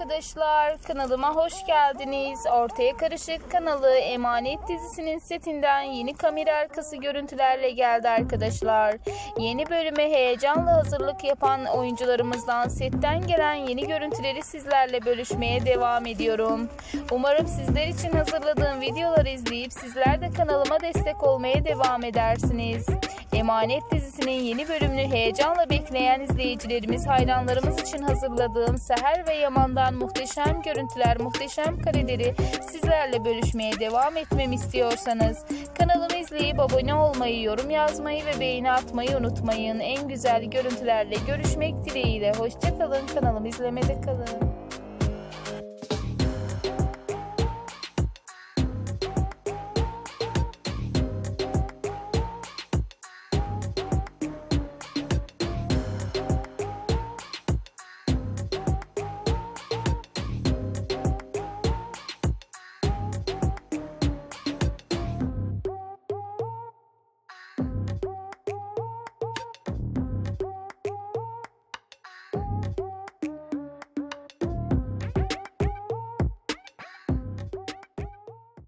arkadaşlar. Kanalıma hoş geldiniz. Ortaya Karışık kanalı Emanet dizisinin setinden yeni kamera arkası görüntülerle geldi arkadaşlar. Yeni bölüme heyecanla hazırlık yapan oyuncularımızdan setten gelen yeni görüntüleri sizlerle bölüşmeye devam ediyorum. Umarım sizler için hazırladığım videoları izleyip sizler de kanalıma destek olmaya devam edersiniz. Emanet dizisinin yeni bölümünü heyecanla bekleyen izleyicilerimiz, hayranlarımız için hazırladığım Seher ve Yaman'dan muhteşem görüntüler, muhteşem kareleri sizlerle bölüşmeye devam etmemi istiyorsanız kanalımı izleyip abone olmayı, yorum yazmayı ve beğeni atmayı unutmayın. En güzel görüntülerle görüşmek dileğiyle. Hoşçakalın, kanalımı izlemede kalın.